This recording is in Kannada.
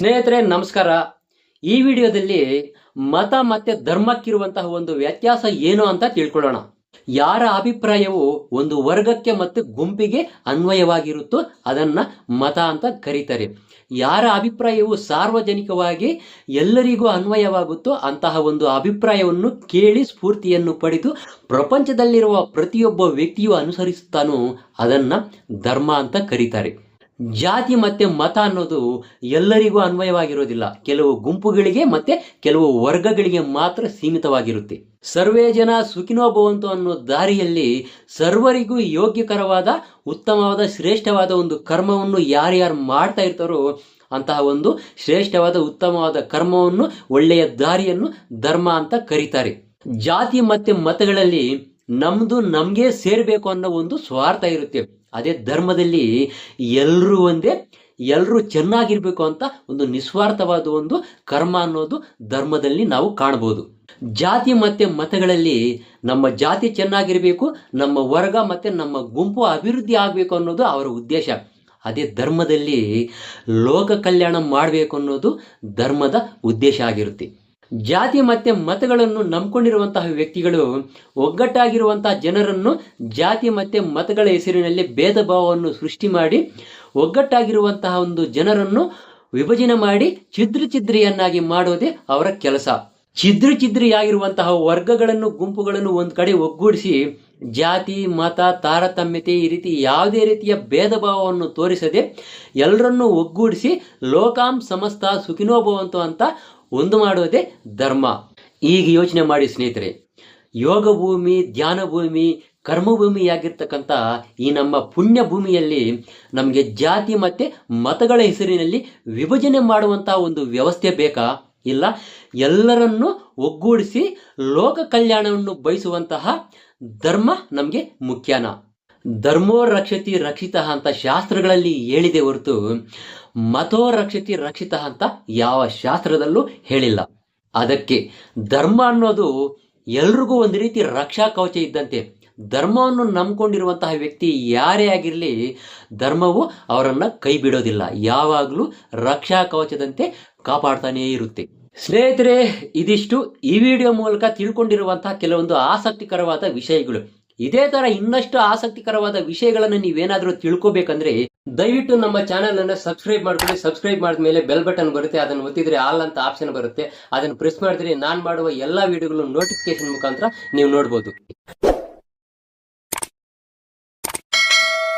ಸ್ನೇಹಿತರೆ, ನಮಸ್ಕಾರ. ಈ ವಿಡಿಯೋದಲ್ಲಿ ಮತ ಮತ್ತೆ ಧರ್ಮಕ್ಕಿರುವಂತಹ ಒಂದು ವ್ಯತ್ಯಾಸ ಏನು ಅಂತ ತಿಳ್ಕೊಳ್ಳೋಣ. ಯಾರ ಅಭಿಪ್ರಾಯವು ಒಂದು ವರ್ಗಕ್ಕೆ ಮತ್ತು ಗುಂಪಿಗೆ ಅನ್ವಯವಾಗಿರುತ್ತೋ ಅದನ್ನ ಮತ ಅಂತ ಕರೀತಾರೆ. ಯಾರ ಅಭಿಪ್ರಾಯವು ಸಾರ್ವಜನಿಕವಾಗಿ ಎಲ್ಲರಿಗೂ ಅನ್ವಯವಾಗುತ್ತೋ ಅಂತಹ ಒಂದು ಅಭಿಪ್ರಾಯವನ್ನು ಕೇಳಿ ಸ್ಫೂರ್ತಿಯನ್ನು ಪಡೆದು ಪ್ರಪಂಚದಲ್ಲಿರುವ ಪ್ರತಿಯೊಬ್ಬ ವ್ಯಕ್ತಿಯು ಅನುಸರಿಸುತ್ತಾನೋ ಅದನ್ನ ಧರ್ಮ ಅಂತ ಕರೀತಾರೆ. ಜಾತಿ ಮತ್ತೆ ಮತ ಅನ್ನೋದು ಎಲ್ಲರಿಗೂ ಅನ್ವಯವಾಗಿರೋದಿಲ್ಲ. ಕೆಲವು ಗುಂಪುಗಳಿಗೆ ಮತ್ತೆ ಕೆಲವು ವರ್ಗಗಳಿಗೆ ಮಾತ್ರ ಸೀಮಿತವಾಗಿರುತ್ತೆ. ಸರ್ವೇ ಜನ ಸುಖಿನೋ ಭವಂತು ಅನ್ನೋ ದಾರಿಯಲ್ಲಿ ಸರ್ವರಿಗೂ ಯೋಗ್ಯಕರವಾದ, ಉತ್ತಮವಾದ, ಶ್ರೇಷ್ಠವಾದ ಒಂದು ಕರ್ಮವನ್ನು ಯಾರ್ಯಾರು ಮಾಡ್ತಾ ಇರ್ತಾರೋ ಅಂತಹ ಒಂದು ಶ್ರೇಷ್ಠವಾದ, ಉತ್ತಮವಾದ ಕರ್ಮವನ್ನು, ಒಳ್ಳೆಯ ದಾರಿಯನ್ನು ಧರ್ಮ ಅಂತ ಕರೀತಾರೆ. ಜಾತಿ ಮತ್ತೆ ಮತಗಳಲ್ಲಿ ನಮ್ದು ನಮ್ಗೆ ಸೇರ್ಬೇಕು ಅನ್ನೋ ಒಂದು ಸ್ವಾರ್ಥ ಇರುತ್ತೆ. ಅದೇ ಧರ್ಮದಲ್ಲಿ ಎಲ್ಲರೂ ಒಂದೇ ಎಲ್ಲರೂ ಚೆನ್ನಾಗಿರ್ಬೇಕು ಅಂತ ಒಂದು ನಿಸ್ವಾರ್ಥವಾದ ಒಂದು ಕರ್ಮ ಅನ್ನೋದು ಧರ್ಮದಲ್ಲಿ ನಾವು ಕಾಣಬಹುದು ಜಾತಿ ಮತ್ತೆ ಮತಗಳಲ್ಲಿ ನಮ್ಮ ಜಾತಿ ಚೆನ್ನಾಗಿರ್ಬೇಕು, ನಮ್ಮ ವರ್ಗ ಮತ್ತೆ ನಮ್ಮ ಗುಂಪು ಅಭಿವೃದ್ಧಿ ಆಗಬೇಕು ಅನ್ನೋದು ಅವರ ಉದ್ದೇಶ. ಅದೇ ಧರ್ಮದಲ್ಲಿ ಲೋಕ ಕಲ್ಯಾಣ ಮಾಡಬೇಕು ಅನ್ನೋದು ಧರ್ಮದ ಉದ್ದೇಶ ಆಗಿರುತ್ತೆ. ಜಾತಿ ಮತ್ತೆ ಮತಗಳನ್ನು ನಂಬಿಕೊಂಡಿರುವಂತಹ ವ್ಯಕ್ತಿಗಳು, ಒಗ್ಗಟ್ಟಾಗಿರುವಂತಹ ಜನರನ್ನು ಜಾತಿ ಮತ್ತೆ ಮತಗಳ ಹೆಸರಿನಲ್ಲಿ ಭೇದ ಭಾವವನ್ನು ಸೃಷ್ಟಿ ಮಾಡಿ, ಒಗ್ಗಟ್ಟಾಗಿರುವಂತಹ ಒಂದು ಜನರನ್ನು ವಿಭಜನೆ ಮಾಡಿ ಛಿದ್ರ ಛಿದ್ರಿಯನ್ನಾಗಿ ಮಾಡೋದೇ ಅವರ ಕೆಲಸ. ಛಿದ್ರ ಛಿದ್ರಿಯಾಗಿರುವಂತಹ ವರ್ಗಗಳನ್ನು, ಗುಂಪುಗಳನ್ನು ಒಂದು ಕಡೆ ಒಗ್ಗೂಡಿಸಿ ಜಾತಿ, ಮತ, ತಾರತಮ್ಯತೆ ಈ ರೀತಿ ಯಾವುದೇ ರೀತಿಯ ಭೇದ ಭಾವವನ್ನು ತೋರಿಸದೆ ಎಲ್ಲರನ್ನೂ ಒಗ್ಗೂಡಿಸಿ ಲೋಕಾಂ ಸಮಸ್ತ ಸುಖಿನೋ ಭವಂತು ಅಂತ ಒಂದು ಮಾಡೋದೇ ಧರ್ಮ. ಈಗ ಯೋಚನೆ ಮಾಡಿ ಸ್ನೇಹಿತರೆ, ಯೋಗ ಭೂಮಿ, ಧ್ಯಾನ ಭೂಮಿ, ಕರ್ಮಭೂಮಿಯಾಗಿರ್ತಕ್ಕಂಥ ಈ ನಮ್ಮ ಪುಣ್ಯ ಭೂಮಿಯಲ್ಲಿ ನಮಗೆ ಜಾತಿ, ಮತ್ತೆ ಮತಗಳ ಹೆಸರಿನಲ್ಲಿ ವಿಭಜನೆ ಮಾಡುವಂಥ ಒಂದು ವ್ಯವಸ್ಥೆ ಬೇಕಾ? ಇಲ್ಲ, ಎಲ್ಲರನ್ನು ಒಗ್ಗೂಡಿಸಿ ಲೋಕ ಕಲ್ಯಾಣವನ್ನು ಬಯಸುವಂತಹ ಧರ್ಮ ನಮಗೆ ಮುಖ್ಯನ. ಧರ್ಮೋ ರಕ್ಷತಿ ರಕ್ಷಿತ ಅಂತ ಶಾಸ್ತ್ರಗಳಲ್ಲಿ ಹೇಳಿದೆ ಹೊರತು, ಮತೋ ರಕ್ಷತಿ ರಕ್ಷಿತ ಅಂತ ಯಾವ ಶಾಸ್ತ್ರದಲ್ಲೂ ಹೇಳಿಲ್ಲ. ಅದಕ್ಕೆ ಧರ್ಮ ಅನ್ನೋದು ಎಲ್ರಿಗೂ ಒಂದು ರೀತಿ ರಕ್ಷಾ ಕವಚ ಇದ್ದಂತೆ, ಧರ್ಮವನ್ನು ನಂಬ್ಕೊಂಡಿರುವಂತಹ ವ್ಯಕ್ತಿ ಯಾರೇ ಆಗಿರಲಿ, ಧರ್ಮವು ಅವರನ್ನು ಕೈ ಬಿಡೋದಿಲ್ಲ. ಯಾವಾಗಲೂ ರಕ್ಷಾ ಕವಚದಂತೆ ಕಾಪಾಡ್ತಾನೇ ಇರುತ್ತೆ. ಸ್ನೇಹಿತರೆ, ಇದಿಷ್ಟು ಈ ವಿಡಿಯೋ ಮೂಲಕ ತಿಳ್ಕೊಂಡಿರುವಂತಹ ಕೆಲವೊಂದು ಆಸಕ್ತಿಕರವಾದ ವಿಷಯಗಳು. ಇದೇ ತರ ಇನ್ನಷ್ಟು ಆಸಕ್ತಿಕರವಾದ ವಿಷಯಗಳನ್ನು ನೀವೇನಾದ್ರೂ ತಿಳ್ಕೊಬೇಕಂದ್ರೆ, ದಯವಿಟ್ಟು ನಮ್ಮ ಚಾನೆಲ್ ಅನ್ನ ಸಬ್ಸ್ಕ್ರೈಬ್ ಮಾಡ್ಕೊಳ್ಳಿ. ಸಬ್ಸ್ಕ್ರೈಬ್ ಮಾಡಿದ್ಮೇಲೆ ಬೆಲ್ ಬಟನ್ ಬರುತ್ತೆ. ಅದನ್ನು ಒತ್ತಿದ್ರೆ ಆಲ್ ಅಂತ ಆಪ್ಷನ್ ಬರುತ್ತೆ. ಅದನ್ನು ಪ್ರೆಸ್ ಮಾಡಿದ್ರೆ ನಾನು ಮಾಡುವ ಎಲ್ಲಾ ವಿಡಿಯೋಗಳು ನೋಟಿಫಿಕೇಶನ್ ಮುಖಾಂತರ ನೀವು ನೋಡ್ಬೋದು.